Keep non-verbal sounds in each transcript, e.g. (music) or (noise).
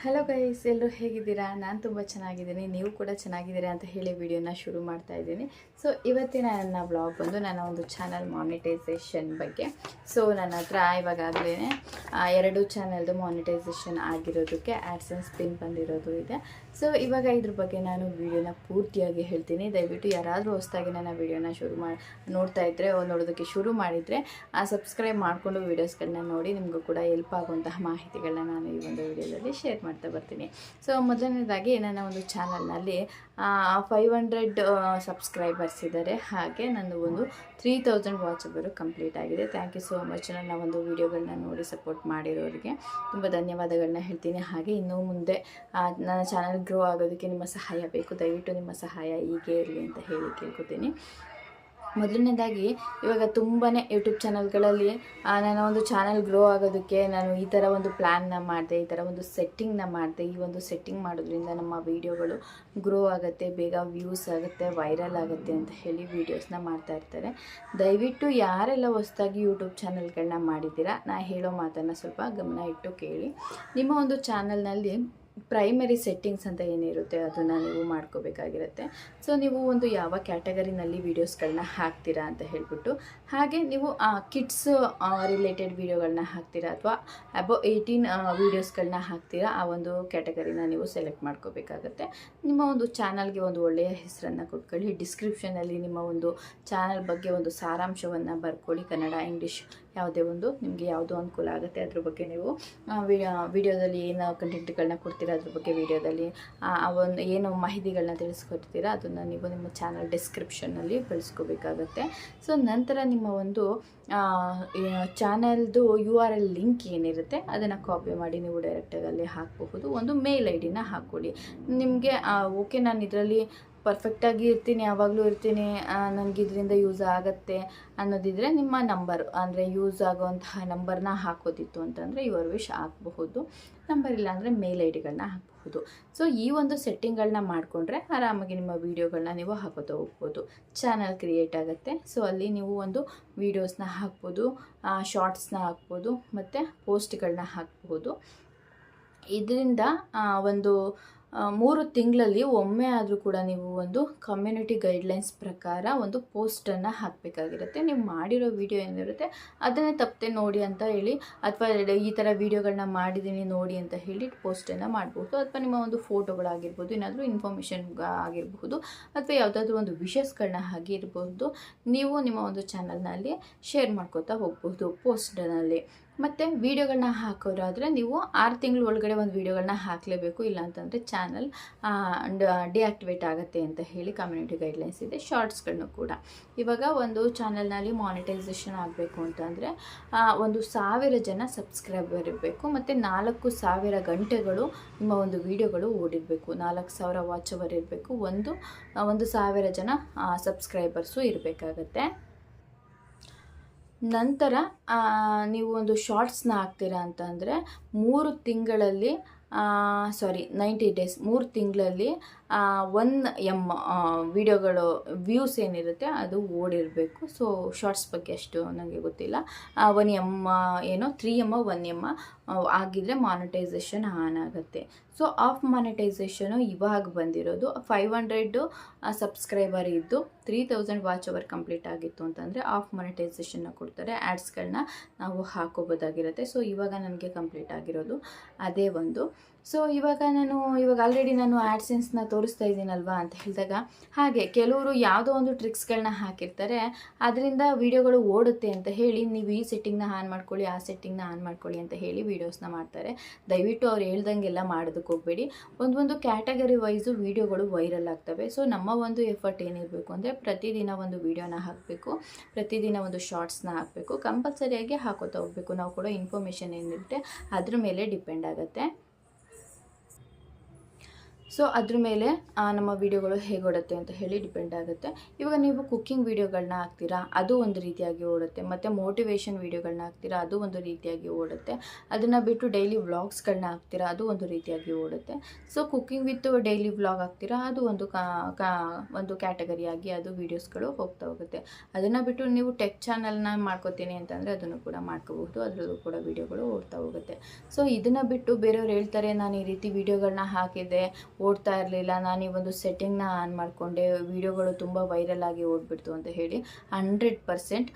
Hello guys ಎಲ್ಲರೂ ಹೇಗಿದ್ದೀರಾ? ನಾನು ತುಂಬ ಚೆನ್ನಾಗಿದ್ದೀನಿ. ನೀವು ಕೂಡ ಚೆನ್ನಾಗಿದ್ದೀರಾ ಅಂತ ಹೇಳಿ ವಿಡಿಯೋನ ಶುರು ಮಾಡ್ತಾ ಇದ್ದೀನಿ. ಸೊ ಇವತ್ತಿನ ನನ್ನ ಬ್ಲಾಗ್ ಬಂದು ನನ್ನ ಒಂದು ಚಾನಲ್ ಮಾನಿಟೈಸೇಷನ್ ಬಗ್ಗೆ. ಸೊ ನನ್ನ ಹತ್ರ ಇವಾಗಾಗಲೇ ಎರಡು ಚಾನಲ್ದು ಮಾನಿಟೈಸೇಷನ್ ಆಗಿರೋದಕ್ಕೆ ಆ್ಯಡ್ಸನ್ಸ್ ಸ್ಪಿನ್ ಬಂದಿರೋದು ಇದೆ. ಸೊ ಇವಾಗ ಇದ್ರ ಬಗ್ಗೆ ನಾನು ವೀಡಿಯೋನ ಪೂರ್ತಿಯಾಗಿ ಹೇಳ್ತೀನಿ. ದಯವಿಟ್ಟು ಯಾರಾದರೂ ಹೊಸದಾಗಿ ನನ್ನ ವಿಡಿಯೋನ ಶುರು ಮಾಡಿ ನೋಡ್ತಾ ಇದ್ದರೆ ನೋಡೋದಕ್ಕೆ ಶುರು ಮಾಡಿದರೆ, ಆ ಸಬ್ಸ್ಕ್ರೈಬ್ ಮಾಡಿಕೊಂಡು ವೀಡಿಯೋಸ್ಗಳನ್ನ ನೋಡಿ ನಿಮಗೂ ಕೂಡ ಹೆಲ್ಪ್ ಆಗುವಂತಹ ಮಾಹಿತಿಗಳನ್ನ ನಾನು ಈ ಒಂದು ವಿಡಿಯೋದಲ್ಲಿ ಶೇರ್ ಮಾಡ್ತಾ ಬರ್ತೀನಿ. ಸೊ ಮೊದಲನೇದಾಗಿ ನನ್ನ ಒಂದು ಚಾನಲ್ನಲ್ಲಿ ಫೈವ್ ಹಂಡ್ರೆಡ್ ಸಬ್ಸ್ಕ್ರೈಬರ್ಸ್ ಇದ್ದಾರೆ. ಹಾಗೆ ನಂದು ಒಂದು ತ್ರೀ ತೌಸಂಡ್ ವಾಚಬರು ಕಂಪ್ಲೀಟ್ ಆಗಿದೆ. ಥ್ಯಾಂಕ್ ಯು ಸೋ ಮಚ್ ನನ್ನ ಒಂದು ವೀಡಿಯೋಗಳನ್ನ ನೋಡಿ ಸಪೋರ್ಟ್ ಮಾಡಿರೋರಿಗೆ. ತುಂಬ ಧನ್ಯವಾದಗಳನ್ನ ಹೇಳ್ತೀನಿ. ಹಾಗೆ ಇನ್ನೂ ಮುಂದೆ ನನ್ನ ಚಾನಲ್ ಗ್ರೋ ಆಗೋದಕ್ಕೆ ನಿಮ್ಮ ಸಹಾಯ ಬೇಕು. ದಯವಿಟ್ಟು ನಿಮ್ಮ ಸಹಾಯ ಹೀಗೆ ಇರಲಿ ಅಂತ ಹೇಳಿ ಕೇಳ್ಕೊತೀನಿ. ಮೊದಲನೇದಾಗಿ, ಇವಾಗ ತುಂಬಾ ಯೂಟ್ಯೂಬ್ ಚಾನಲ್ಗಳಲ್ಲಿ ನಾನು ಒಂದು ಚಾನಲ್ ಗ್ರೋ ಆಗೋದಕ್ಕೆ ನಾನು ಈ ಥರ ಒಂದು ಪ್ಲ್ಯಾನ್ನ ಮಾಡಿದೆ, ಈ ಥರ ಒಂದು ಸೆಟ್ಟಿಂಗ್ನ ಮಾಡಿದೆ. ಈ ಒಂದು ಸೆಟ್ಟಿಂಗ್ ಮಾಡೋದ್ರಿಂದ ನಮ್ಮ ವೀಡಿಯೋಗಳು ಗ್ರೋ ಆಗುತ್ತೆ, ಬೇಗ ವ್ಯೂಸ್ ಆಗುತ್ತೆ ವೈರಲ್ ಆಗುತ್ತೆ ಅಂತ ಹೇಳಿ ವೀಡಿಯೋಸ್ನ ಮಾಡ್ತಾ ಇರ್ತಾರೆ. ದಯವಿಟ್ಟು ಯಾರೆಲ್ಲ ಹೊಸದಾಗಿ ಯೂಟ್ಯೂಬ್ ಚಾನಲ್ಗಳನ್ನ ಮಾಡಿದ್ದೀರಾ ನಾನು ಹೇಳೋ ಮಾತನ್ನು ಸ್ವಲ್ಪ ಗಮನ ಇಟ್ಟು ಕೇಳಿ. ನಿಮ್ಮ ಒಂದು ಚಾನಲ್ನಲ್ಲಿ ಪ್ರೈಮರಿ ಸೆಟ್ಟಿಂಗ್ಸ್ ಅಂತ ಏನಿರುತ್ತೆ ಅದನ್ನು ನೀವು ಮಾಡ್ಕೋಬೇಕಾಗಿರುತ್ತೆ. ಸೊ ನೀವು ಒಂದು ಯಾವ ಕ್ಯಾಟಗರಿನಲ್ಲಿ ವೀಡಿಯೋಸ್ಗಳನ್ನ ಹಾಕ್ತೀರಾ ಅಂತ ಹೇಳ್ಬಿಟ್ಟು, ಹಾಗೆ ನೀವು ಕಿಡ್ಸ್ ರಿಲೇಟೆಡ್ ವೀಡಿಯೋಗಳನ್ನ ಹಾಕ್ತೀರಾ ಅಥವಾ ಅಬೋ ಏಯ್ಟೀನ್ ವೀಡಿಯೋಸ್ಗಳನ್ನ ಹಾಕ್ತೀರಾ, ಆ ಒಂದು ಕ್ಯಾಟಗರಿನ ನೀವು ಸೆಲೆಕ್ಟ್ ಮಾಡ್ಕೋಬೇಕಾಗತ್ತೆ. ನಿಮ್ಮ ಒಂದು ಚಾನಲ್ಗೆ ಒಂದು ಒಳ್ಳೆಯ ಹೆಸರನ್ನು ಕೊಟ್ಕೊಳ್ಳಿ. ಡಿಸ್ಕ್ರಿಪ್ಷನಲ್ಲಿ ನಿಮ್ಮ ಒಂದು ಚಾನಲ್ ಬಗ್ಗೆ ಒಂದು ಸಾರಾಂಶವನ್ನು ಬರ್ಕೊಳ್ಳಿ. ಕನ್ನಡ ಇಂಗ್ಲೀಷ್ ಯಾವುದೇ ಒಂದು ನಿಮಗೆ ಯಾವುದು ಅನುಕೂಲ ಆಗುತ್ತೆ ಅದ್ರ ಬಗ್ಗೆ ನೀವು ವಿಡಿಯೋದಲ್ಲಿ ಏನು ಕಂಟೆಂಟ್ಗಳನ್ನ ಕೊಡ್ತೀರಾ ಅದ್ರ ಬಗ್ಗೆ ವಿಡಿಯೋದಲ್ಲಿ ಒಂದು ಏನು ಮಾಹಿತಿಗಳನ್ನ ತಿಳಿಸ್ಕೊಡ್ತೀರಾ ಅದನ್ನು ನೀವು ನಿಮ್ಮ ಚಾನಲ್ ಡಿಸ್ಕ್ರಿಪ್ಷನ್ನಲ್ಲಿ ಬಳಸ್ಕೋಬೇಕಾಗತ್ತೆ. ಸೊ ನಂತರ ನಿಮ್ಮ ಒಂದು ಚಾನಲ್ದು ಯು ಆರ್ ಎಲ್ ಲಿಂಕ್ ಏನಿರುತ್ತೆ ಅದನ್ನು ಕಾಪಿ ಮಾಡಿ ನೀವು ಡೈರೆಕ್ಟಾಗಿ ಅಲ್ಲಿ ಹಾಕಬಹುದು. ಒಂದು ಮೇಲ್ ಐ ಡಿನ ಹಾಕ್ಕೊಳ್ಳಿ ನಿಮಗೆ ಓಕೆ ನಾನು ಇದರಲ್ಲಿ ಪರ್ಫೆಕ್ಟಾಗಿ ಇರ್ತೀನಿ, ಯಾವಾಗಲೂ ಇರ್ತೀನಿ ನನಗೆ ಇದರಿಂದ ಯೂಸ್ ಆಗುತ್ತೆ ಅನ್ನೋದಿದ್ರೆ ನಿಮ್ಮ ನಂಬರ್ ಅಂದರೆ ಯೂಸ್ ಆಗೋವಂತಹ ನಂಬರ್ನ ಹಾಕೋದಿತ್ತು ಅಂತಂದರೆ ಯುವರ್ ವಿಶ್ ಹಾಕಬಹುದು ನಂಬರ್ ಇಲ್ಲ ಅಂದರೆ ಮೇಲ್ ಐ ಡಿಗಳನ್ನ ಹಾಕಬಹುದು. ಸೊ ಈ ಒಂದು ಸೆಟ್ಟಿಂಗ್ಗಳನ್ನ ಮಾಡಿಕೊಂಡ್ರೆ ಆರಾಮಾಗಿ ನಿಮ್ಮ ವೀಡಿಯೋಗಳನ್ನ ನೀವು ಹಾಕೋತಾ ಹೋಗ್ಬೋದು. ಚಾನಲ್ ಕ್ರಿಯೇಟ್ ಆಗುತ್ತೆ. ಸೊ ಅಲ್ಲಿ ನೀವು ಒಂದು ವೀಡಿಯೋಸ್ನ ಹಾಕ್ಬೋದು ಶಾರ್ಟ್ಸ್ನ ಹಾಕ್ಬೋದು, ಮತ್ತು ಪೋಸ್ಟ್ಗಳನ್ನ ಹಾಕ್ಬೋದು. ಇದರಿಂದ ಒಂದು ಮೂರು ತಿಂಗಳಲ್ಲಿ ಒಮ್ಮೆ ಆದರೂ ಕೂಡ ನೀವು ಒಂದು ಕಮ್ಯುನಿಟಿ ಗೈಡ್ಲೈನ್ಸ್ ಪ್ರಕಾರ ಒಂದು ಪೋಸ್ಟನ್ನು ಹಾಕಬೇಕಾಗಿರುತ್ತೆ. ನೀವು ಮಾಡಿರೋ ವಿಡಿಯೋ ಏನಿರುತ್ತೆ ಅದನ್ನೇ ತಪ್ಪದೆ ನೋಡಿ ಅಂತ ಹೇಳಿ, ಅಥವಾ ಈ ಥರ ವೀಡಿಯೋಗಳನ್ನ ಮಾಡಿದ್ದೀನಿ ನೋಡಿ ಅಂತ ಹೇಳಿ ಪೋಸ್ಟನ್ನು ಮಾಡ್ಬೋದು. ಅಥವಾ ನಿಮ್ಮ ಒಂದು ಫೋಟೋಗಳಾಗಿರ್ಬೋದು ಏನಾದರೂ ಇನ್ಫಾರ್ಮೇಷನ್ ಆಗಿರಬಹುದು ಅಥವಾ ಯಾವುದಾದ್ರೂ ಒಂದು ವಿಷಸ್ಗಳನ್ನ ಆಗಿರ್ಬೋದು ನೀವು ನಿಮ್ಮ ಒಂದು ಚಾನಲ್ನಲ್ಲಿ ಶೇರ್ ಮಾಡ್ಕೋತಾ ಹೋಗ್ಬೋದು ಪೋಸ್ಟ್ನಲ್ಲಿ ಮತ್ತು ವೀಡಿಯೋಗಳನ್ನ ಹಾಕೋರಾದರೆ ನೀವು ಆರು ತಿಂಗಳ ಒಳಗಡೆ ಒಂದು ವೀಡಿಯೋಗಳನ್ನ ಹಾಕಲೇಬೇಕು ಇಲ್ಲ ಅಂತಂದರೆ ಚಾನಲ್ ಡಿಆಕ್ಟಿವೇಟ್ ಆಗುತ್ತೆ ಅಂತ ಹೇಳಿ ಕಮ್ಯುನಿಟಿ ಗೈಡ್ಲೈನ್ಸ್ ಇದೆ ಶಾರ್ಟ್ಸ್ಗಳನ್ನು ಕೂಡ. ಇವಾಗ ಒಂದು ಚಾನಲ್ನಲ್ಲಿ ಮಾನಿಟೈಸೇಷನ್ ಆಗಬೇಕು ಅಂತಂದರೆ ಒಂದು ಸಾವಿರ ಜನ ಸಬ್ಸ್ಕ್ರೈಬರ್ ಇರಬೇಕು, ಮತ್ತು ನಾಲ್ಕು ಸಾವಿರ ಗಂಟೆಗಳು ನಿಮ್ಮ ಒಂದು ವೀಡಿಯೋಗಳು ಓಡಿರಬೇಕು. ನಾಲ್ಕು ಸಾವಿರ ವಾಚ್ ಅವರ್ ಇರಬೇಕು, ಒಂದು ಒಂದು ಸಾವಿರ ಜನ ಸಬ್ಸ್ಕ್ರೈಬರ್ಸು ಇರಬೇಕಾಗತ್ತೆ. ನಂತರ ನೀವು ಒಂದು ಶಾರ್ಟ್ಸ್ನ ಹಾಕ್ತೀರಾ ಅಂತಂದರೆ ಮೂರು ತಿಂಗಳಲ್ಲಿ ಸಾರಿ ನೈಂಟಿ ಡೇಸ್ ಮೂರು ತಿಂಗಳಲ್ಲಿ ಒನ್ ಎಂ ವಿಡಿಯೋಗಳು ವ್ಯೂಸ್ ಏನಿರುತ್ತೆ ಅದು ಓಡಿರಬೇಕು. ಸೊ ಶಾರ್ಟ್ಸ್ ಬಗ್ಗೆ ಅಷ್ಟು ನನಗೆ ಗೊತ್ತಿಲ್ಲ. ಒನ್ ಎಂ, ಏನೋ ತ್ರೀ ಎಂ ಒನ್ ಎಂ ಆಗಿದ್ರೆ ಮಾನಿಟೈಸೇಷನ್ ಆನ್ ಆಗುತ್ತೆ. ಸೊ ಆಫ್ ಮಾನಿಟೈಸೇಷನು ಇವಾಗ ಬಂದಿರೋದು. ಫೈವ್ ಹಂಡ್ರೆಡು ಸಬ್ಸ್ಕ್ರೈಬರ್ ಇದ್ದು three thousand watch hour complete ಆಗಿತ್ತು ಅಂತಂದರೆ ಆಫ್ ಮಾನಿಟೈಸೇಷನ್ನ ಕೊಡ್ತಾರೆ. ಆ್ಯಡ್ಸ್ಗಳನ್ನ ನಾವು ಹಾಕೋಬೋದಾಗಿರುತ್ತೆ ಸೊ ಇವಾಗ ನನಗೆ ಕಂಪ್ಲೀಟ್ ಆಗಿರೋದು. ಅದೇ ಒಂದು. ಸೊ ಇವಾಗ ನಾನು, ಇವಾಗ ಆಲ್ರೆಡಿ ನಾನು ಆ್ಯಡ್ಸೆನ್ಸ್ನ ತೋರಿಸ್ತಾ ಇದ್ದೀನಲ್ವಾ ಅಂತ ಹೇಳಿದಾಗ, ಹಾಗೆ ಕೆಲವರು ಯಾವುದೋ ಒಂದು ಟ್ರಿಕ್ಸ್ಗಳನ್ನ ಹಾಕಿರ್ತಾರೆ ಅದರಿಂದ ವೀಡಿಯೋಗಳು ಓಡುತ್ತೆ ಅಂತ ಹೇಳಿ ನೀವು ಈ ಸೆಟ್ಟಿಂಗ್ನ ಆನ್ ಮಾಡ್ಕೊಳ್ಳಿ, ಆ ಸೆಟ್ಟಿಂಗ್ನ ಆನ್ ಮಾಡ್ಕೊಳ್ಳಿ ಅಂತ ಹೇಳಿ ವೀಡಿಯೋಸ್ನ ಮಾಡ್ತಾರೆ. ದಯವಿಟ್ಟು ಅವ್ರು ಹೇಳ್ದಂಗೆಲ್ಲ ಮಾಡೋದಕ್ಕೆ ಹೋಗಬೇಡಿ. ಒಂದೊಂದು ಕ್ಯಾಟಗರಿ ವೈಸು ವೀಡಿಯೋಗಳು ವೈರಲ್ ಆಗ್ತವೆ. ಸೊ ನಮ್ಮ ಒಂದು ಎಫರ್ಟ್ ಏನಿರಬೇಕು ಅಂದರೆ ಪ್ರತಿದಿನ ಒಂದು ವೀಡಿಯೋನ ಹಾಕಬೇಕು, ಪ್ರತಿದಿನ ಒಂದು ಶಾರ್ಟ್ಸ್ನ ಹಾಕಬೇಕು, ಕಂಪಲ್ಸರಿಯಾಗಿ ಹಾಕೋತಾ ಹೋಗಬೇಕು. ನಾವು ಕೊಡೋ ಇನ್ಫಾರ್ಮೇಷನ್ ಏನಿರುತ್ತೆ, ಅದ್ರ ಮೇಲೆ ಡಿಪೆಂಡ್ ಆಗುತ್ತೆ. ಸೊ ಅದ್ರ ಮೇಲೆ ನಮ್ಮ ವೀಡಿಯೋಗಳು ಹೇಗೆ ಓಡುತ್ತೆ ಅಂತ ಹೇಳಿ ಡಿಪೆಂಡ್ ಆಗುತ್ತೆ. ಇವಾಗ ನೀವು ಕುಕ್ಕಿಂಗ್ ವೀಡಿಯೋಗಳನ್ನ ಹಾಕ್ತೀರಾ, ಅದು ಒಂದು ರೀತಿಯಾಗಿ ಓಡುತ್ತೆ. ಮತ್ತು ಮೋಟಿವೇಶನ್ ವೀಡಿಯೋಗಳನ್ನ ಹಾಕ್ತೀರಾ, ಅದು ಒಂದು ರೀತಿಯಾಗಿ ಓಡುತ್ತೆ. ಅದನ್ನು ಬಿಟ್ಟು ಡೈಲಿ ವ್ಲಾಗ್ಸ್ಗಳನ್ನ ಹಾಕ್ತೀರಾ, ಅದು ಒಂದು ರೀತಿಯಾಗಿ ಓಡುತ್ತೆ. So cooking with daily vlog ಹಾಕ್ತೀರಾ, ಅದು ಒಂದು ಒಂದು ಕ್ಯಾಟಗರಿಯಾಗಿ ಅದು ವೀಡಿಯೋಸ್ಗಳು ಹೋಗ್ತಾ ಹೋಗುತ್ತೆ. ಅದನ್ನು ಬಿಟ್ಟು ನೀವು ಟೆಕ್ ಚಾನಲ್ನ ಮಾಡ್ಕೋತೀನಿ ಅಂತಂದರೆ ಅದನ್ನು ಕೂಡ ಮಾಡ್ಕೋಬಹುದು. ಅದರಲ್ಲೂ ಕೂಡ ವೀಡಿಯೋಗಳು ಓಡ್ತಾ ಹೋಗುತ್ತೆ. ಸೊ ಇದನ್ನು ಬಿಟ್ಟು ಬೇರೆಯವ್ರು ಹೇಳ್ತಾರೆ, ನಾನು ಈ ರೀತಿ ವೀಡಿಯೋಗಳನ್ನ ಹಾಕಿದ್ದೆ ಓಡ್ತಾ ಇರಲಿಲ್ಲ. ನಾನು ಈ ಒಂದು ಸೆಟ್ಟಿಂಗ್ನ ಆನ್ ಮಾಡಿಕೊಂಡೆ. ವೀಡಿಯೋಗಳು ತುಂಬ ವೈರಲ್ ಆಗಿ ಓಡ್ಬಿಡ್ತು ಅಂತ ಹೇಳಿ ಹಂಡ್ರೆಡ್ ಪರ್ಸೆಂಟ್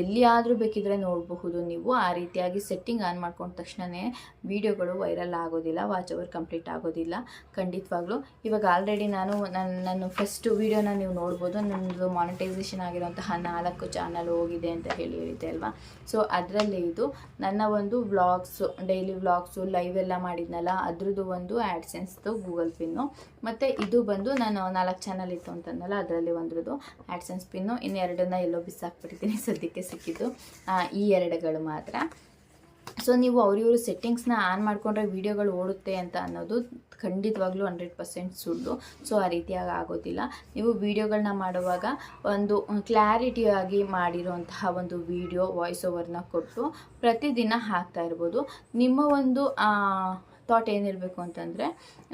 ಎಲ್ಲಿಯಾದರೂ ಬೇಕಿದ್ರೆ ನೋಡಬಹುದು ನೀವು. ಆ ರೀತಿಯಾಗಿ ಸೆಟ್ಟಿಂಗ್ ಆನ್ ಮಾಡ್ಕೊಂಡ ತಕ್ಷಣವೇ ವೀಡಿಯೋಗಳು ವೈರಲ್ ಆಗೋದಿಲ್ಲ ವಾಚ್ ಅವರ್ ಕಂಪ್ಲೀಟ್ ಆಗೋದಿಲ್ಲ. ಖಂಡಿತವಾಗ್ಲೂ ಇವಾಗ ಆಲ್ರೆಡಿ ನಾನು ನನ್ನ ನನ್ನ ಫಸ್ಟ್ ವೀಡಿಯೋನ ನೀವು ನೋಡ್ಬೋದು. ನನ್ನದು ಮಾನಿಟೈಸೇಷನ್ ಆಗಿರುವಂತಹ ನಾಲ್ಕು ಚಾನಲ್ ಹೋಗಿದೆ ಅಂತ ಹೇಳಿ ಹೇಳಿದೆ ಅಲ್ವಾ? ಸೊ ಅದರಲ್ಲೇ ಇದು. ನನ್ನ ಒಂದು ವ್ಲಾಗ್ಸು ಡೈಲಿ ವ್ಲಾಗ್ಸು ಲೈವ್ ಎಲ್ಲ ಮಾಡಿದ್ನಲ್ಲ, ಅದ್ರದ್ದು ಒಂದು ಆ್ಯಡ್ಸೆನ್ಸ್ದು ಗೂಗಲ್ ಪಿನ್ನು ಮತ್ತು ಇದು ಬಂದು ನಾನು ನಾಲ್ಕು ಚಾನಲ್ ಇತ್ತು ಅಂತಂದಲ್ಲ, ಅದರಲ್ಲಿ ಒಂದ್ರದ್ದು ಸ್ಪಿನ್ನು ಇನ್ನು ಇನ್ನೆರಡನ್ನ ಎಲ್ಲೋ ಬಿಸಾಕ್ಬಿಟ್ಟಿದ್ದೀನಿ (laughs) ಸದ್ಯಕ್ಕೆ ಸಿಕ್ಕಿದ್ದು. ಈ ಎರಡುಗಳು ಮಾತ್ರ. ಸೊ ನೀವು ಅವ್ರಿವ್ರ ಸೆಟ್ಟಿಂಗ್ಸ್ನ ಆನ್ ಮಾಡಿಕೊಂಡ್ರೆ ವೀಡಿಯೋಗಳು ಓಡುತ್ತೆ ಅಂತ ಅನ್ನೋದು ಖಂಡಿತವಾಗ್ಲೂ ಹಂಡ್ರೆಡ್ ಪರ್ಸೆಂಟ್ ಸುಳ್ಳು. ಸೊ ಆ ರೀತಿಯಾಗಿ ಆಗೋದಿಲ್ಲ. ನೀವು ವೀಡಿಯೋಗಳನ್ನ ಮಾಡುವಾಗ ಒಂದು ಕ್ಲಾರಿಟಿಯಾಗಿ ಮಾಡಿರೋಂತಹ ಒಂದು ವೀಡಿಯೋ ವಾಯ್ಸ್ ಓವರ್ನ ಕೊಟ್ಟು ಪ್ರತಿದಿನ ಹಾಕ್ತಾ ಇರ್ಬೋದು. ನಿಮ್ಮ ಒಂದು ಥಾಟ್ ಏನಿರಬೇಕು ಅಂತಂದರೆ,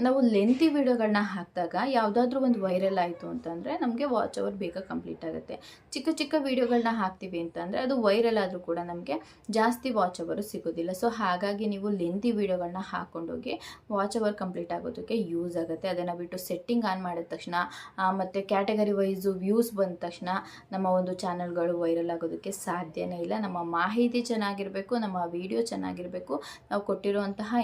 ನಾವು ಲೆಂತಿ ವೀಡಿಯೋಗಳನ್ನ ಹಾಕಿದಾಗ ಯಾವುದಾದ್ರೂ ಒಂದು ವೈರಲ್ ಆಯಿತು ಅಂತಂದರೆ ನಮಗೆ ವಾಚ್ ಅವರ್ ಬೇಗ ಕಂಪ್ಲೀಟ್ ಆಗುತ್ತೆ. ಚಿಕ್ಕ ಚಿಕ್ಕ ವೀಡಿಯೋಗಳನ್ನ ಹಾಕ್ತೀವಿ ಅಂತಂದರೆ ಅದು ವೈರಲ್ ಆದರೂ ಕೂಡ ನಮಗೆ ಜಾಸ್ತಿ ವಾಚ್ ಅವರು ಸಿಗೋದಿಲ್ಲ. ಸೊ ಹಾಗಾಗಿ ನೀವು ಲೆಂತಿ ವೀಡಿಯೋಗಳನ್ನ ಹಾಕ್ಕೊಂಡೋಗಿ ವಾಚ್ ಅವರ್ ಕಂಪ್ಲೀಟ್ ಆಗೋದಕ್ಕೆ ಯೂಸ್ ಆಗುತ್ತೆ. ಅದನ್ನು ಬಿಟ್ಟು ಸೆಟ್ಟಿಂಗ್ ಆನ್ ಮಾಡಿದ ತಕ್ಷಣ ಮತ್ತು ಕ್ಯಾಟಗರಿ ವೈಸು ವ್ಯೂಸ್ ಬಂದ ತಕ್ಷಣ ನಮ್ಮ ಒಂದು ಚಾನಲ್ಗಳು ವೈರಲ್ ಆಗೋದಕ್ಕೆ ಸಾಧ್ಯನೇ ಇಲ್ಲ. ನಮ್ಮ ಮಾಹಿತಿ ಚೆನ್ನಾಗಿರಬೇಕು, ನಮ್ಮ ವಿಡಿಯೋ ಚೆನ್ನಾಗಿರಬೇಕು. ನಾವು ಕೊಟ್ಟಿರುವಂತಹ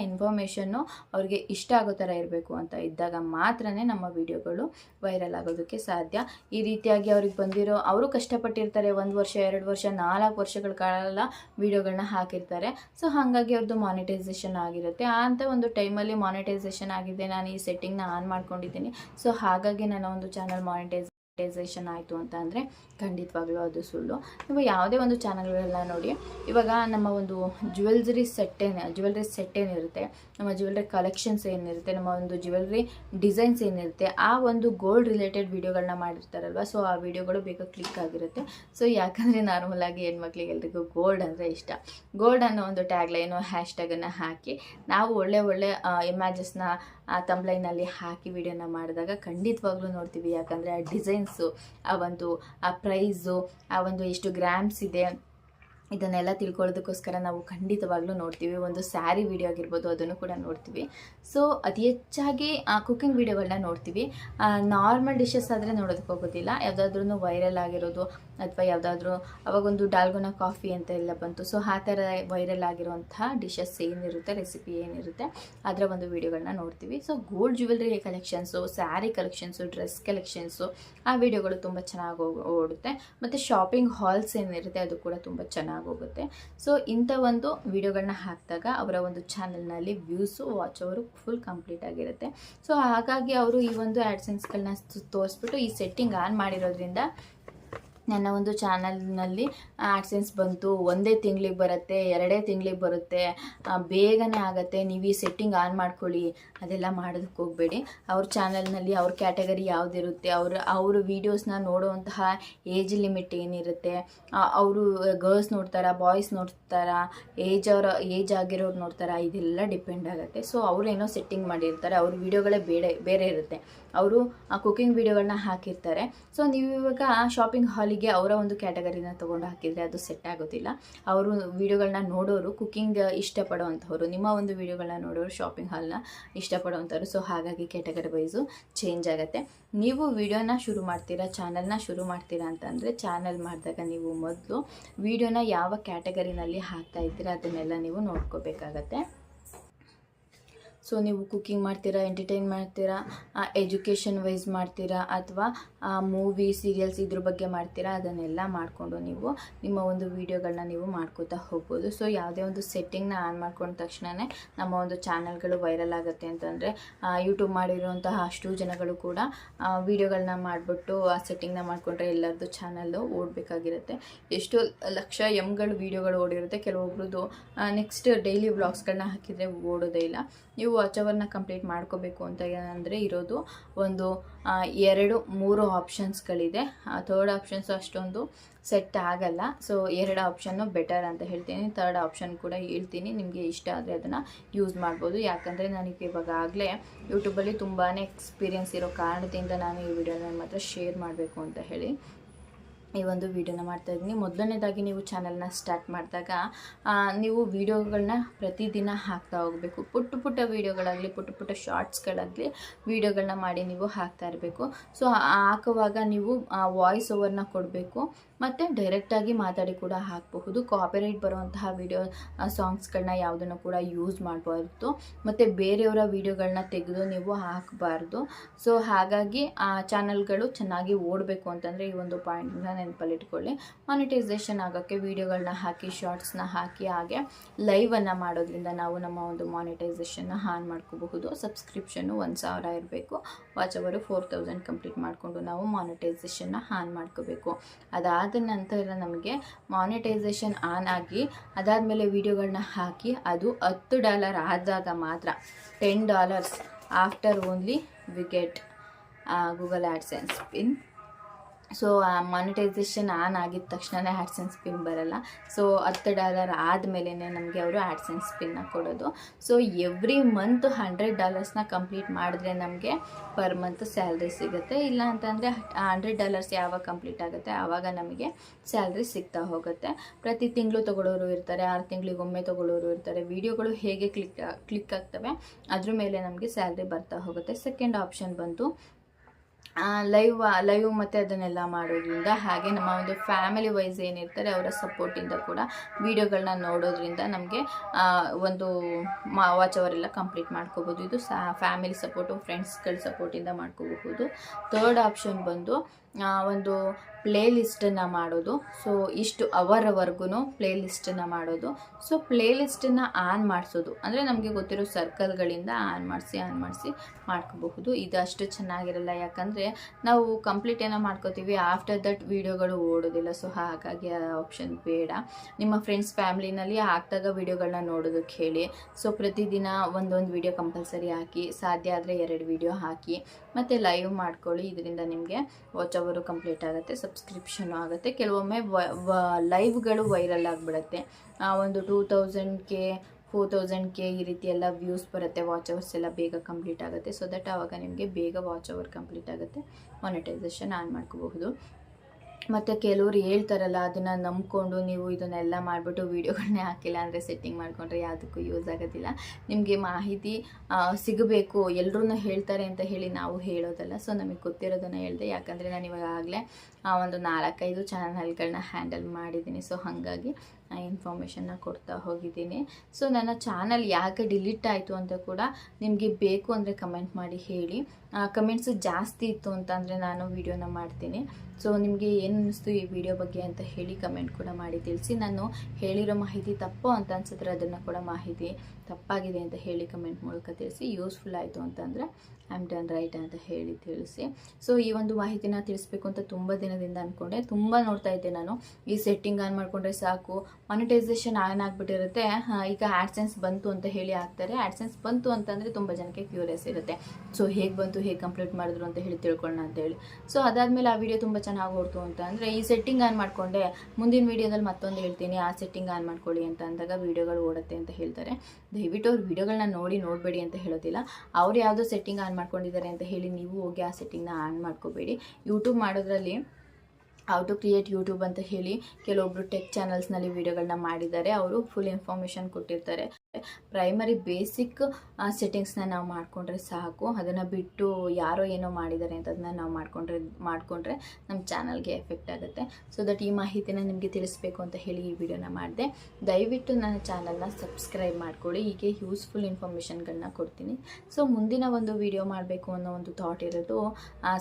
ಇನ್ಫಾರ್ಮೇಷನ್ನು ಅವ್ರಿಗೆ ಇಷ್ಟ ಆಗೋ ಥರ ಇರಬೇಕು ಅಂತ ಇದ್ದಾಗ ಮಾತ್ರನೇ ನಮ್ಮ ವಿಡಿಯೋಗಳು ವೈರಲ್ ಆಗೋದಕ್ಕೆ ಸಾಧ್ಯ. ಈ ರೀತಿಯಾಗಿ ಅವ್ರಿಗೆ ಬಂದಿರೋ, ಅವರು ಕಷ್ಟಪಟ್ಟಿರ್ತಾರೆ, ಒಂದು ವರ್ಷ, ಎರಡು ವರ್ಷ, ನಾಲ್ಕು ವರ್ಷಗಳ ಕಾಲ ವಿಡಿಯೋಗಳನ್ನ ಹಾಕಿರ್ತಾರೆ. ಸೊ, ಹಾಗಾಗಿ ಅವ್ರದ್ದು ಮಾನಿಟೈಸೇಷನ್ ಆಗಿರುತ್ತೆ. ಅಂತ ಒಂದು ಟೈಮಲ್ಲಿ ಮಾನಿಟೈಸೇಷನ್ ಆಗಿದೆ. ನಾನು ಈ ಸೆಟ್ಟಿಂಗ್ನ ಆನ್ ಮಾಡ್ಕೊಂಡಿದ್ದೀನಿ. ಸೊ, ಹಾಗಾಗಿ ನನ್ನ ಒಂದು ಚಾನಲ್ ಮಾನಿಟೈಸ್ ಮಾನಿಟೈಸೇಷನ್ ಆಯಿತು ಅಂತ ಅಂದರೆ ಖಂಡಿತವಾಗ್ಲೂ ಅದು ಸುಳ್ಳು. ನೀವು ಯಾವುದೇ ಒಂದು ಚಾನಲ್ಗಳೆಲ್ಲ ನೋಡಿ, ಇವಾಗ ನಮ್ಮ ಒಂದು ಜ್ಯುವೆಲ್ರಿ ಸೆಟ್ ಏನು ಜ್ಯುವೆಲ್ರಿ ಸೆಟ್ ಏನಿರುತ್ತೆ, ನಮ್ಮ ಜ್ಯುವೆಲ್ರಿ ಕಲೆಕ್ಷನ್ಸ್ ಏನಿರುತ್ತೆ, ನಮ್ಮ ಒಂದು ಜ್ಯುವೆಲ್ರಿ ಡಿಸೈನ್ಸ್ ಏನಿರುತ್ತೆ, ಆ ಒಂದು ಗೋಲ್ಡ್ ರಿಲೇಟೆಡ್ ವೀಡಿಯೋಗಳನ್ನ ಮಾಡಿರ್ತಾರಲ್ವ ಸೊ ಆ ವಿಡಿಯೋಗಳು ಬೇಗ ಕ್ಲಿಕ್ ಆಗಿರುತ್ತೆ. ಸೊ ಯಾಕಂದರೆ ನಾರ್ಮಲಾಗಿ ಹೆಣ್ಮಕ್ಳಿಗೆ ಎಲ್ರಿಗೂ ಗೋಲ್ಡ್ ಅಂದರೆ ಇಷ್ಟ. ಗೋಲ್ಡ್ ಅನ್ನೋ ಒಂದು ಟ್ಯಾಗ್ಲೈನು ಹ್ಯಾಶ್ ಟ್ಯಾಗನ್ನು ಹಾಕಿ, ನಾವು ಒಳ್ಳೆ ಒಳ್ಳೆ ಇಮ್ಯಾಜಸ್ನ ಆ ತಂಬ್ಲೈನಲ್ಲಿ ಹಾಕಿ ವಿಡಿಯೋನ ಮಾಡಿದಾಗ ಖಂಡಿತವಾಗ್ಲೂ ನೋಡ್ತೀವಿ. ಯಾಕಂದರೆ ಆ ಡಿಸೈನ್ಸು ಆ ಒಂದು, ಆ ಪ್ರೈಸು ಆ ಒಂದು ಎಷ್ಟು ಗ್ರಾಮ್ಸ್ ಇದೆ, ಇದನ್ನೆಲ್ಲ ತಿಳ್ಕೊಳ್ಳೋದಕ್ಕೋಸ್ಕರ ನಾವು ಖಂಡಿತವಾಗ್ಲೂ ನೋಡ್ತೀವಿ. ಒಂದು ಸ್ಯಾರಿ ವಿಡಿಯೋ ಆಗಿರ್ಬೋದು, ಅದನ್ನು ಕೂಡ ನೋಡ್ತೀವಿ. ಸೊ ಅತಿ ಹೆಚ್ಚಾಗಿ ಕುಕ್ಕಿಂಗ್ ವಿಡಿಯೋಗಳನ್ನ ನೋಡ್ತೀವಿ. ನಾರ್ಮಲ್ ಡಿಶಸ್ ಆದರೆ ನೋಡೋದಕ್ಕೆ ಹೋಗೋದಿಲ್ಲ ಯಾವುದಾದ್ರೂ ವೈರಲ್ ಆಗಿರೋದು ಅಥವಾ ಯಾವುದಾದ್ರೂ ಅವಾಗೊಂದು ಡಾಲ್ಗೊನ ಕಾಫಿ ಅಂತ ಎಲ್ಲ ಬಂತು. ಸೊ ಆ ಥರ ವೈರಲ್ ಆಗಿರುವಂತಹ ಡಿಶಸ್ ಏನಿರುತ್ತೆ ರೆಸಿಪಿ ಏನಿರುತ್ತೆ, ಅದರ ಒಂದು ವಿಡಿಯೋಗಳನ್ನ ನೋಡ್ತೀವಿ. So gold jewellery collections sari collections dress collections ಆ ವಿಡಿಯೋಗಳು ತುಂಬ ಚೆನ್ನಾಗಿ ಓಡುತ್ತೆ. ಮತ್ತು ಶಾಪಿಂಗ್ ಹಾಲ್ಸ್ ಏನಿರುತ್ತೆ, ಅದು ಕೂಡ ತುಂಬ ಚೆನ್ನಾಗಿ ಹೋಗುತ್ತೆ. ಸೊ ಇಂಥ ಒಂದು ವಿಡಿಯೋಗಳನ್ನ ಹಾಕಿದಾಗ ಅವರ ಒಂದು ಚಾನಲ್ನಲ್ಲಿ views watch hours full complete ಆಗಿರುತ್ತೆ. ಸೊ ಹಾಗಾಗಿ ಅವರು ಈ ಒಂದು ಆ್ಯಡ್ಸೆನ್ಸ್ಗಳನ್ನ ತೋರಿಸ್ಬಿಟ್ಟು ಈ ಸೆಟ್ಟಿಂಗ್ ಆನ್ ಮಾಡಿರೋದ್ರಿಂದ ನನ್ನ ಒಂದು ಚಾನಲ್ನಲ್ಲಿ ಆಡ್ಸೆನ್ಸ್ ಬಂತು. ಒಂದೇ ತಿಂಗಳಿಗೆ ಬರುತ್ತೆ, ಎರಡೇ ತಿಂಗಳಿಗೆ ಬರುತ್ತೆ. ಬೇಗನೆ ಆಗುತ್ತೆ. ನೀವು ಈ ಸೆಟ್ಟಿಂಗ್ ಆನ್ ಮಾಡ್ಕೊಳ್ಳಿ. ಅದೆಲ್ಲ ಮಾಡೋದಕ್ಕೆ ಹೋಗಬೇಡಿ. ಅವ್ರ ಚಾನಲ್ನಲ್ಲಿ ಅವ್ರ ಕ್ಯಾಟಗರಿ ಯಾವುದಿರುತ್ತೆ, ಅವ್ರ ಅವ್ರ ವೀಡಿಯೋಸ್ನ ನೋಡುವಂತಹ ಏಜ್ ಲಿಮಿಟ್ ಏನಿರುತ್ತೆ ಅವರು ಗರ್ಲ್ಸ್ ನೋಡ್ತಾರಾ ಬಾಯ್ಸ್ ನೋಡ್ತಾರಾ ಏಜ್ ಅವರ ಏಜ್ ಆಗಿರೋರು ನೋಡ್ತಾರಾ, ಇದೆಲ್ಲ ಡಿಪೆಂಡ್ ಆಗುತ್ತೆ. ಸೊ ಅವರೇನೋ ಏನೋ ಸೆಟ್ಟಿಂಗ್ ಮಾಡಿರ್ತಾರೆ, ಅವ್ರ ವೀಡಿಯೋಗಳೇ ಬೇರೆ ಬೇರೆ ಇರುತ್ತೆ. ಅವರು ಆ ಕುಕಿಂಗ್ ವೀಡಿಯೋಗಳನ್ನ ಹಾಕಿರ್ತಾರೆ. ಸೊ ನೀವು ಇವಾಗ ಶಾಪಿಂಗ್ ಹಾಲಿಗೆ ಅವರ ಒಂದು ಕ್ಯಾಟಗರಿನ ತೊಗೊಂಡು ಹಾಕಿದರೆ ಅದು ಸೆಟ್ ಆಗೋದಿಲ್ಲ. ಅವರು ವೀಡಿಯೋಗಳನ್ನ ನೋಡೋರು ಕುಕಿಂಗ್ ಇಷ್ಟಪಡೋವಂಥವ್ರು, ನಿಮ್ಮ ಒಂದು ವೀಡಿಯೋಗಳನ್ನ ನೋಡೋರು ಶಾಪಿಂಗ್ ಹಾಲ್ನ ಇಷ್ಟಪಡೋವಂಥವ್ರು. ಸೊ ಹಾಗಾಗಿ ಕ್ಯಾಟಗರಿ ವೈಸು ಚೇಂಜ್ ಆಗುತ್ತೆ. ನೀವು ವಿಡಿಯೋನ ಶುರು ಮಾಡ್ತೀರಾ ಚಾನಲ್ನ ಶುರು ಮಾಡ್ತೀರಾ ಅಂತಂದರೆ ಚಾನಲ್ ಮಾಡಿದಾಗ ನೀವು ಮೊದಲು ವಿಡಿಯೋನ ಯಾವ ಕ್ಯಾಟಗರಿನಲ್ಲಿ ಹಾಕ್ತಾ ಇದ್ದೀರಾ ಅದನ್ನೆಲ್ಲ ನೀವು ನೋಡ್ಕೋಬೇಕಾಗತ್ತೆ. ಸೊ ನೀವು ಕುಕ್ಕಿಂಗ್ ಮಾಡ್ತೀರಾ ಎಂಟರ್ಟೈನ್ ಮಾಡ್ತೀರಾ ಎಜುಕೇಷನ್ ವೈಸ್ ಮಾಡ್ತೀರಾ, ಅಥವಾ ಮೂವಿ ಸೀರಿಯಲ್ಸ್ ಇದ್ರ ಬಗ್ಗೆ ಮಾಡ್ತೀರಾ, ಅದನ್ನೆಲ್ಲ ಮಾಡಿಕೊಂಡು ನೀವು ನಿಮ್ಮ ಒಂದು ವೀಡಿಯೋಗಳನ್ನ ನೀವು ಮಾಡ್ಕೋತಾ ಹೋಗ್ಬೋದು. ಸೊ ಯಾವುದೇ ಒಂದು ಸೆಟ್ಟಿಂಗ್ನ ಆನ್ ಮಾಡ್ಕೊಂಡ ತಕ್ಷಣವೇ ನಮ್ಮ ಒಂದು ಚಾನಲ್ಗಳು ವೈರಲ್ ಆಗುತ್ತೆ ಅಂತಂದರೆ ಯೂಟ್ಯೂಬ್ ಮಾಡಿರುವಂತಹ ಅಷ್ಟು ಜನಗಳು ಕೂಡ ವೀಡಿಯೋಗಳನ್ನ ಮಾಡಿಬಿಟ್ಟು ಆ ಸೆಟ್ಟಿಂಗ್ನ ಮಾಡಿಕೊಂಡ್ರೆ ಎಲ್ಲರದ್ದು ಚಾನಲ್ಲು ಓಡಬೇಕಾಗಿರುತ್ತೆ. ಎಷ್ಟು ಲಕ್ಷ ಎಮ್ಗಳು ವೀಡಿಯೋಗಳು ಓಡಿರುತ್ತೆ. ಕೆಲವೊಬ್ರದ್ದು ನೆಕ್ಸ್ಟ್ ಡೈಲಿ ವ್ಲಾಗ್ಸ್ಗಳನ್ನ ಹಾಕಿದರೆ ಓಡೋದೇ ಇಲ್ಲ. ನೀವು ವಾಚ್ ಅವರ್ನ ಕಂಪ್ಲೀಟ್ ಮಾಡ್ಕೋಬೇಕು ಅಂತ ಏನಂದರೆ ಇರೋದು ಒಂದು ಎರಡು, ಮೂರು ಆಪ್ಷನ್ಸ್ಗಳಿದೆ ಥರ್ಡ್ ಆಪ್ಷನ್ಸ್ ಅಷ್ಟೊಂದು ಸೆಟ್ ಆಗಲ್ಲ. ಸೊ ಎರಡು ಆಪ್ಷನ್ನು ಬೆಟರ್ ಅಂತ ಹೇಳ್ತೀನಿ. ಥರ್ಡ್ ಆಪ್ಷನ್ ಕೂಡ ಹೇಳ್ತೀನಿ. ನಿಮಗೆ ಇಷ್ಟ ಆದರೆ ಅದನ್ನು ಯೂಸ್ ಮಾಡ್ಬೋದು. ಯಾಕಂದರೆ ನನಗೆ ಇವಾಗ ಆಗಲೇ ಯೂಟ್ಯೂಬಲ್ಲಿ ತುಂಬಾ ಎಕ್ಸ್ಪೀರಿಯನ್ಸ್ ಇರೋ ಕಾರಣದಿಂದ ನಾನು ಈ ವಿಡಿಯೋನ ಮಾತ್ರ ಶೇರ್ ಮಾಡಬೇಕು ಅಂತ ಹೇಳಿ. ಈ ಒಂದು ವಿಡಿಯೋನ ಮಾಡ್ತಾ ಇದ್ದೀನಿ. ಮೊದಲನೇದಾಗಿ ನೀವು ಚಾನಲ್ನ ಸ್ಟಾರ್ಟ್ ಮಾಡಿದಾಗ ನೀವು ವೀಡಿಯೋಗಳನ್ನ ಪ್ರತಿದಿನ ಹಾಕ್ತಾ ಹೋಗಬೇಕು. ಪುಟ್ಟ ಪುಟ್ಟ ವೀಡಿಯೋಗಳಾಗಲಿ, ಪುಟ್ಟ ಪುಟ್ಟ ಶಾರ್ಟ್ಸ್ಗಳಾಗಲಿ ವೀಡಿಯೋಗಳನ್ನ ಮಾಡಿ ನೀವು ಹಾಕ್ತಾ ಇರಬೇಕು. ಸೊ ಹಾಕುವಾಗ ನೀವು ವಾಯ್ಸ್ ಓವರ್ನ ಕೊಡಬೇಕು. ಮತ್ತು ಡೈರೆಕ್ಟಾಗಿ ಮಾತಾಡಿ ಕೂಡ ಹಾಕಬಹುದು. ಕಾಪಿರೈಟ್ ಬರುವಂತಹ ವಿಡಿಯೋ ಸಾಂಗ್ಸ್ಗಳನ್ನ ಯಾವುದನ್ನು ಕೂಡ ಯೂಸ್ ಮಾಡಬಾರ್ದು. ಮತ್ತು ಬೇರೆಯವರ ವಿಡಿಯೋಗಳನ್ನ ತೆಗೆದು ನೀವು ಹಾಕಬಾರ್ದು. ಸೊ ಹಾಗಾಗಿ, ಆ ಚಾನಲ್ಗಳು ಚೆನ್ನಾಗಿ ಓಡಬೇಕು ಅಂತಂದರೆ ಈ ಒಂದು ಪಾಯಿಂಟ್ನ ನೆನಪಲ್ಲಿಟ್ಕೊಳ್ಳಿ. ಮಾನಿಟೈಸೇಷನ್ ಆಗೋಕ್ಕೆ ವಿಡಿಯೋಗಳನ್ನ ಹಾಕಿ ಶಾರ್ಟ್ಸ್ನ ಹಾಕಿ, ಹಾಗೆ ಲೈವನ್ನು ಮಾಡೋದ್ರಿಂದ ನಾವು ನಮ್ಮ ಒಂದು ಮಾನಿಟೈಸೇಷನ್ನ ಹಾನ್ ಮಾಡ್ಕೋಬಹುದು. ಸಬ್ಸ್ಕ್ರಿಪ್ಷನ್ನು ಒಂದು ಸಾವಿರ ಇರಬೇಕು. ವಾಚ್ ಅವರು ಫೋರ್ ತೌಸಂಡ್ ಕಂಪ್ಲೀಟ್ ಮಾಡಿಕೊಂಡು ನಾವು ಮಾನಿಟೈಸೇಷನ್ನ ಹಾನ್ ಮಾಡ್ಕೋಬೇಕು. ಅದಾದ ನಂತರ ನಮಗೆ ಮಾನಿಟೈಸೇಷನ್ ಆನ್ ಆಗಿ, ಅದಾದಮೇಲೆ ವಿಡಿಯೋಗಳನ್ನ ಹಾಕಿ, ಅದು ಹತ್ತು ಡಾಲರ್ ಆದಾಗ ಮಾತ್ರ ten dollars after only we get Google AdSense pin so monetisation on ಆಗಿದ ತಕ್ಷಣವೇ ಆ್ಯಡ್ಸೆನ್ಸ್ ಸ್ಪಿನ್ ಬರಲ್ಲ. ಸೊ ಹತ್ತು ಡಾಲರ್ ಆದಮೇಲೆ ನಮಗೆ ಅವರು ಆ್ಯಡ್ಸೆನ್ಸ್ ಸ್ಪಿನ್ನ ಕೊಡೋದು. ಸೊ ಎವ್ರಿ ಮಂತ್ ಹಂಡ್ರೆಡ್ ಡಾಲರ್ಸ್ನ ಕಂಪ್ಲೀಟ್ ಮಾಡಿದ್ರೆ ನಮಗೆ ಪರ್ ಮಂತ್ ಸ್ಯಾಲ್ರಿ ಸಿಗುತ್ತೆ. ಇಲ್ಲ ಅಂತಂದರೆ ಹಂಡ್ರೆಡ್ ಡಾಲರ್ಸ್ ಯಾವಾಗ ಕಂಪ್ಲೀಟ್ ಆಗುತ್ತೆ ಆವಾಗ ನಮಗೆ ಸ್ಯಾಲ್ರಿ ಸಿಗ್ತಾ ಹೋಗುತ್ತೆ. ಪ್ರತಿ ತಿಂಗಳು ತಗೊಳ್ಳೋರು ಇರ್ತಾರೆ, ಆರು ತಿಂಗಳಿಗೊಮ್ಮೆ ತಗೊಳ್ಳೋರು ಇರ್ತಾರೆ. ವಿಡಿಯೋಗಳು ಹೇಗೆ ಕ್ಲಿಕ್ ಕ್ಲಿಕ್ ಆಗ್ತವೆ, ಅದ್ರ ಮೇಲೆ ನಮಗೆ ಸ್ಯಾಲ್ರಿ ಬರ್ತಾ ಹೋಗುತ್ತೆ. ಸೆಕೆಂಡ್ ಆಪ್ಷನ್ ಬಂತು ಲೈವ್ ಲೈವ್ ಮತ್ತು ಅದನ್ನೆಲ್ಲ ಮಾಡೋದ್ರಿಂದ ಹಾಗೆ ನಮ್ಮ ಒಂದು ಫ್ಯಾಮಿಲಿ ವೈಸ್ ಏನಿರ್ತಾರೆ ಅವರ ಸಪೋರ್ಟಿಂದ ಕೂಡ ವೀಡಿಯೋಗಳನ್ನ ನೋಡೋದ್ರಿಂದ ನಮಗೆ ಒಂದು ಮಾ ವಾಚ್ ಅವರೆಲ್ಲ ಕಂಪ್ಲೀಟ್ ಮಾಡ್ಕೋಬೋದು. ಇದು ಸಹ ಫ್ಯಾಮಿಲಿ ಸಪೋರ್ಟು ಫ್ರೆಂಡ್ಸ್ಗಳ ಸಪೋರ್ಟಿಂದ ಮಾಡ್ಕೋಬಹುದು. ಥರ್ಡ್ ಆಪ್ಷನ್ ಬಂದು ಒಂದು ಪ್ಲೇ ಲಿಸ್ಟನ್ನು ಮಾಡೋದು. ಸೊ, ಇಷ್ಟು ಅವರ್ವರೆಗೂ ಪ್ಲೇ ಲಿಸ್ಟನ್ನು ಮಾಡೋದು. ಸೊ ಪ್ಲೇ ಲಿಸ್ಟನ್ನು ಆನ್ ಮಾಡಿಸೋದು. ಅಂದರೆ ನಮಗೆ ಗೊತ್ತಿರೋ ಸರ್ಕಲ್ಗಳಿಂದ ಆನ್ ಮಾಡಿಸಿ ಆನ್ ಮಾಡಿಸಿ ಮಾಡ್ಕೋಬಹುದು. ಇದು ಅಷ್ಟು ಚೆನ್ನಾಗಿರಲ್ಲ. ಯಾಕಂದರೆ ನಾವು ಕಂಪ್ಲೀಟ್ ಏನೋ ಮಾಡ್ಕೋತೀವಿ. ಆಫ್ಟರ್ ದಟ್ ವೀಡಿಯೋಗಳು ಓಡೋದಿಲ್ಲ. ಸೊ, ಹಾಗಾಗಿ ಆ ಆಪ್ಷನ್ ಬೇಡ. ನಿಮ್ಮ ಫ್ರೆಂಡ್ಸ್, ಫ್ಯಾಮ್ಲಿನಲ್ಲಿ ಹಾಕ್ದಾಗ ವೀಡಿಯೋಗಳನ್ನ ನೋಡೋದಕ್ಕೆ ಹೇಳಿ. ಸೊ, ಪ್ರತಿದಿನ ಒಂದೊಂದು ವಿಡಿಯೋ ಕಂಪಲ್ಸರಿ ಹಾಕಿ, ಸಾಧ್ಯ ಆದರೆ ಎರಡು ವೀಡಿಯೋ ಹಾಕಿ, ಮತ್ತು ಲೈವ್ ಮಾಡ್ಕೊಳ್ಳಿ. ಇದರಿಂದ ನಿಮಗೆ ವಾಚ್ ಅವರು ಕಂಪ್ಲೀಟ್ ಆಗುತ್ತೆ ಸಬ್ಸ್ಕ್ರಿಪ್ಷನ್ ಆಗುತ್ತೆ. ಕೆಲವೊಮ್ಮೆ ಲೈವ್ಗಳು ವೈರಲ್ ಆಗಿಬಿಡುತ್ತೆ. ಒಂದು two thousand K four thousand K ಈ ರೀತಿ ಎಲ್ಲ ವ್ಯೂಸ್ ಬರುತ್ತೆ ವಾಚ್ ಅವರ್ಸ್ ಎಲ್ಲ ಬೇಗ ಕಂಪ್ಲೀಟ್ ಆಗುತ್ತೆ. ಸೊ ದಟ್ ಆವಾಗ ನಿಮಗೆ ಬೇಗ ವಾಚ್ ಅವರ್ ಕಂಪ್ಲೀಟ್ ಆಗುತ್ತೆ ಮಾನಿಟೈಸೇಷನ್ ಆನ್ ಮಾಡ್ಕೋಬಹುದು. ಮತ್ತು ಕೆಲವ್ರು ಹೇಳ್ತಾರಲ್ಲ, ಅದನ್ನು ನಂಬ್ಕೊಂಡು ನೀವು ಇದನ್ನೆಲ್ಲ ಮಾಡಿಬಿಟ್ಟು ವೀಡಿಯೋಗಳನ್ನೇ ಹಾಕಿಲ್ಲ ಅಂದರೆ ಸೆಟ್ಟಿಂಗ್ ಮಾಡಿಕೊಂಡ್ರೆ ಯಾವುದಕ್ಕೂ ಯೂಸ್ ಆಗೋದಿಲ್ಲ. ನಿಮಗೆ ಮಾಹಿತಿ ಸಿಗಬೇಕು ಎಲ್ಲರೂ ಹೇಳ್ತಾರೆ ಅಂತ ಹೇಳಿ ನಾವು ಹೇಳೋದಲ್ಲ. ಸೊ ನಮಗೆ ಗೊತ್ತಿರೋದನ್ನು ಹೇಳಿದೆ. ಯಾಕಂದರೆ ನಾನು ಇವಾಗ ಆಗಲೇ ಒಂದು ನಾಲ್ಕೈದು ಚಾನಲ್ಗಳನ್ನ ಹ್ಯಾಂಡಲ್ ಮಾಡಿದ್ದೀನಿ. ಸೊ, ಹಾಗಾಗಿ ಇನ್ಫಾರ್ಮೇಷನ್ನ ಕೊಡ್ತಾ ಹೋಗಿದ್ದೀನಿ. ಸೊ, ನನ್ನ ಚಾನಲ್ ಯಾಕೆ ಡಿಲೀಟ್ ಆಯಿತು ಅಂತ ಕೂಡ ನಿಮಗೆ ಬೇಕು ಅಂದರೆ ಕಮೆಂಟ್ ಮಾಡಿ ಹೇಳಿ. ಕಮೆಂಟ್ಸು ಜಾಸ್ತಿ ಇತ್ತು ಅಂತಂದರೆ ನಾನು ವೀಡಿಯೋನ ಮಾಡ್ತೀನಿ. ಸೊ, ನಿಮಗೆ ಏನು ಅನ್ನಿಸ್ತು ಈ ವಿಡಿಯೋ ಬಗ್ಗೆ ಅಂತ ಹೇಳಿ ಕಮೆಂಟ್ ಕೂಡ ಮಾಡಿ ತಿಳಿಸಿ. ನಾನು ಹೇಳಿರೋ ಮಾಹಿತಿ ತಪ್ಪು ಅಂತ ಅನ್ಸಿದ್ರೆ ಅದನ್ನು ಕೂಡ ಮಾಹಿತಿ ತಪ್ಪಾಗಿದೆ ಅಂತ ಹೇಳಿ ಕಮೆಂಟ್ ಮೂಲಕ ತಿಳಿಸಿ. ಯೂಸ್ಫುಲ್ ಆಯಿತು ಅಂತಂದರೆ ಐ ಆಮ್ ಡನ್ ರೈಟ್ ಅಂತ ಹೇಳಿ ತಿಳಿಸಿ. ಸೊ, ಈ ಒಂದು ಮಾಹಿತಿನ ತಿಳಿಸ್ಬೇಕು ಅಂತ ತುಂಬ ದಿನದಿಂದ ಅಂದ್ಕೊಂಡೆ ತುಂಬ ನೋಡ್ತಾ ಇದ್ದೆ ನಾನು. ಈ ಸೆಟ್ಟಿಂಗ್ ಆನ್ ಮಾಡಿಕೊಂಡ್ರೆ ಸಾಕು. ಮಾನಿಟೈಸೇಷನ್ ಆನ್ ಆಗಿಬಿಟ್ಟಿರುತ್ತೆ. ಈಗ ಆ್ಯಡ್ಸೆನ್ಸ್ ಬಂತು ಅಂತ ಹೇಳಿ ಹಾಕ್ತಾರೆ. ಆ್ಯಡ್ಸೆನ್ಸ್ ಬಂತು ಅಂತಂದರೆ ತುಂಬ ಜನಕ್ಕೆ ಕ್ಯೂರಿಯಸ್ ಇರುತ್ತೆ. ಸೊ ಹೇಗೆ ಬಂತು, ಹೇಗೆ ಕಂಪ್ಲೀಟ್ ಮಾಡಿದ್ರು ಅಂತ ಹೇಳಿ ತಿಳ್ಕೊಳ್ಳೋಣ ಅಂತ ಹೇಳಿ. ಸೊ ಅದಾದಮೇಲೆ ಆ ವಿಡಿಯೋ ತುಂಬ ಚೆನ್ನಾಗಿ ಓಡ್ತು ಅಂತ ಅಂದರೆ, ಈ ಸೆಟ್ಟಿಂಗ್ ಆನ್ ಮಾಡಿಕೊಂಡೆ. ಮುಂದಿನ ವೀಡಿಯೋದಲ್ಲಿ ಮತ್ತೊಂದು ಹೇಳ್ತೀನಿ. ಆ ಸೆಟ್ಟಿಂಗ್ ಆನ್ ಮಾಡ್ಕೊಳ್ಳಿ ಅಂತ ಅಂದಾಗ ವೀಡಿಯೋಗಳು ಓಡುತ್ತೆ ಅಂತ ಹೇಳ್ತಾರೆ. ದಯವಿಟ್ಟು ಅವ್ರ ವೀಡಿಯೋಗಳನ್ನ ನೋಡಿ ನೋಡಬೇಡಿ ಅಂತ ಹೇಳೋದಿಲ್ಲ. ಅವ್ರು ಯಾವುದೋ ಸೆಟ್ಟಿಂಗ್ ಆನ್ ಮಾಡ್ಕೊಂಡಿದ್ದಾರೆ ಅಂತ ಹೇಳಿ ನೀವು ಹೋಗಿ ಆ ಸೆಟ್ಟಿಂಗ್ನ ಆನ್ ಮಾಡ್ಕೋಬೇಡಿ. ಯೂಟ್ಯೂಬ್ ಮಾಡೋದ್ರಲ್ಲಿ ಹೌ ಟು ಕ್ರಿಯೇಟ್ ಯೂಟ್ಯೂಬ್ ಅಂತ ಹೇಳಿ ಕೆಲವೊಬ್ರು ಟೆಕ್ ಚಾನಲ್ಸ್ನಲ್ಲಿ ವೀಡಿಯೋಗಳನ್ನ ಮಾಡಿದ್ದಾರೆ. ಅವರು ಫುಲ್ ಇನ್ಫಾರ್ಮೇಷನ್ ಕೊಟ್ಟಿರ್ತಾರೆ. ಪ್ರೈಮರಿ ಬೇಸಿಕ್ ಸೆಟ್ಟಿಂಗ್ಸ್ನ ನಾವು ಮಾಡಿಕೊಂಡ್ರೆ ಸಾಕು. ಅದನ್ನು ಬಿಟ್ಟು ಯಾರೋ ಏನೋ ಮಾಡಿದ್ದಾರೆ ಅಂತ ಅದನ್ನ ನಾವು ಮಾಡಿಕೊಂಡ್ರೆ ಮಾಡಿಕೊಂಡ್ರೆ ನಮ್ಮ ಚಾನಲ್ಗೆ ಎಫೆಕ್ಟ್ ಆಗುತ್ತೆ. ಸೊ ದಟ್ ಈ ಮಾಹಿತಿನ ನಿಮಗೆ ತಿಳಿಸ್ಬೇಕು ಅಂತ ಹೇಳಿ ಈ ವಿಡಿಯೋನ ಮಾಡಿದೆ. ದಯವಿಟ್ಟು ನನ್ನ ಚಾನಲ್ನ ಸಬ್ಸ್ಕ್ರೈಬ್ ಮಾಡ್ಕೊಳ್ಳಿ. ಹೀಗೆ ಯೂಸ್ಫುಲ್ ಇನ್ಫಾರ್ಮೇಷನ್ಗಳನ್ನ ಕೊಡ್ತೀನಿ. ಸೊ ಮುಂದಿನ ಒಂದು ವಿಡಿಯೋ ಮಾಡಬೇಕು ಅನ್ನೋ ಒಂದು ಥಾಟ್ ಇರೋದು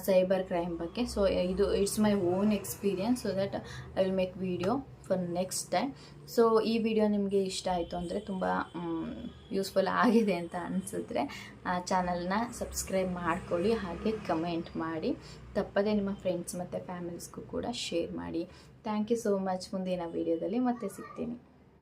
ಸೈಬರ್ ಕ್ರೈಮ್ ಬಗ್ಗೆ. ಸೊ ಇದು it's my own experience so that I will make video for next time so ಈ ವಿಡಿಯೋ ನಿಮಗೆ ಇಷ್ಟ ಆಯಿತು ಅಂದರೆ ತುಂಬ ಯೂಸ್ಫುಲ್ ಆಗಿದೆ ಅಂತ ಅನಿಸಿದ್ರೆ, ಆ ಚಾನಲ್ನ ಸಬ್ಸ್ಕ್ರೈಬ್ ಮಾಡ್ಕೊಳ್ಳಿ, ಹಾಗೆ ಕಮೆಂಟ್ ಮಾಡಿ. ತಪ್ಪದೇ ನಿಮ್ಮ ಫ್ರೆಂಡ್ಸ್ ಮತ್ತು ಫ್ಯಾಮಿಲೀಸ್ಗೂ ಕೂಡ ಶೇರ್ ಮಾಡಿ. ಥ್ಯಾಂಕ್ ಯು ಸೋ ಮಚ್ ಮುಂದಿನ ವೀಡಿಯೋದಲ್ಲಿ ಮತ್ತೆ ಸಿಗ್ತೀನಿ.